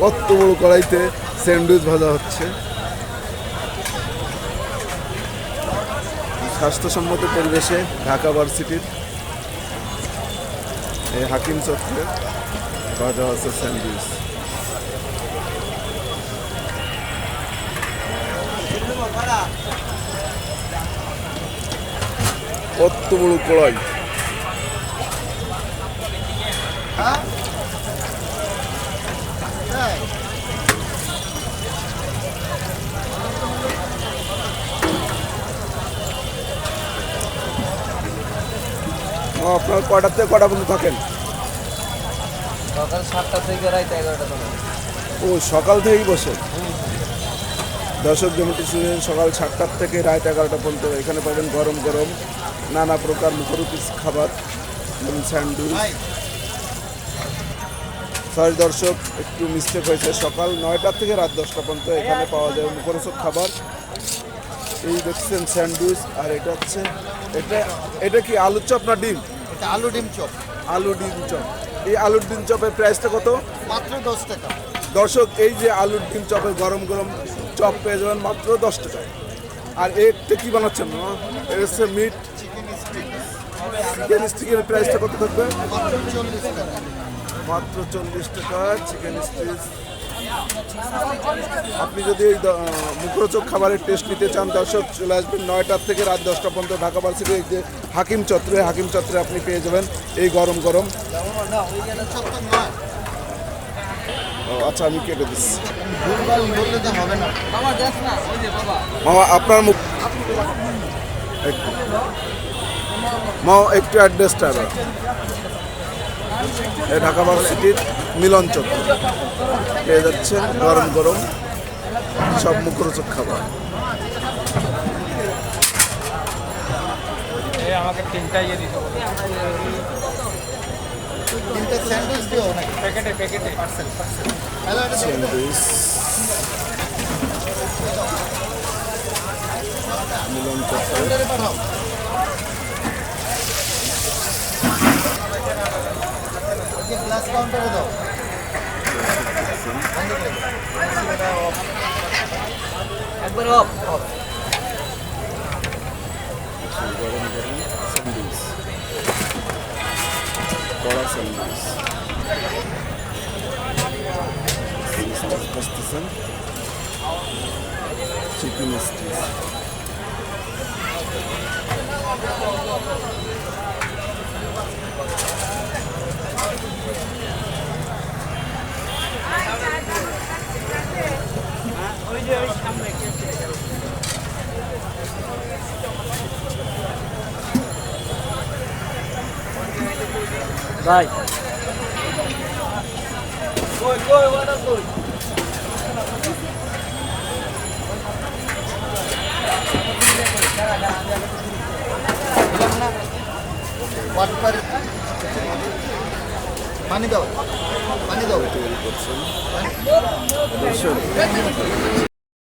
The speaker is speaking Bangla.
কত বড় কড়াইতে স্যান্ডউইচ ভাজা হচ্ছে? স্বাস্থ্যসম্মত পরিবেশে ঢাকা ভার্সিটির এই হাকিম চত্বরে ভাজা হচ্ছে স্যান্ডউইচ। কত বড় কড়াই ও, আপনার কয়টা থেকে কটা পর্যন্ত থাকেন? সকাল সাতটা থেকে রাত এগারোটা ও সকাল থেকেই বসে? দর্শক জমিটি শুনেন সকাল সাতটার থেকে রাত এগারোটা পর্যন্ত এখানে পাবেন গরম গরম নানা প্রকার মুখরুচি খাবার যেমন স্যান্ডউইচ সরি দর্শক একটু মিস্টেক হয়েছে সকাল নয়টা থেকে রাত দশটা পর্যন্ত এখানে পাওয়া যায় মুখরোচক খাবার। এই দেখছেন স্যান্ডউইচ আর এটা হচ্ছে এটা এটা কি আলুর চপ না ডিম? এটা আলু ডিম চপ। আলু ডিম চপ। এই আলুর ডিম চপের প্রাইসটা কত? মাত্র দশ টাকা। দর্শক এই যে আলুর ডিম চপের গরম গরম চপ পেয়ে যাবেন মাত্র দশ টাকায়। আর এতে কি বানাচ্ছেন এর হচ্ছে মিট চিকেন স্টিক চিকেন স্টিকের প্রাইসটা কত থাকবে? মাত্র চল্লিশ টাকা। মাত্র চল্লিশ টাকা চিকেন স্টিক আপনি যদি দ- মুখরোচক খাবারের টেস্ট নিতে চান, দর্শক, চলে আসবেন নয়টার থেকে রাত দশটা পর্যন্ত ঢাকা ভার্সিটি যে হাকিম চত্রে হাকিম চত্রে আপনি পেয়ে যাবেন এই গরম গরম। আচ্ছা আমি কেটে দিচ্ছি। ওই মামা, আপনার মুখ মামা, একটু অ্যাড্রেসটা ঢাকা ভার্সিটির মিলন চত্বর পেয়ে যাচ্ছেন গরম গরম সব মুখরোচক খাবার। আমাকে তিনটা ইয়ে দিতে হবে। তিনটে স্যান্ডউইচ দিও নাকি? প্যাকেটে প্যাকেটে। পার্সেল হ্যালো এটা স্যান্ডউইচ মিলন চত্বর গ্লাস কাউন্টারে দাও। একবার অফ অফ গরম গরম স্যান্ডউইচ কড়া স্যান্ডউইচ বসতেছেন চিকেন স্টিচ ভাই কই কই ওটা কই বাটপারে পানি দাও পানি দাও করছেন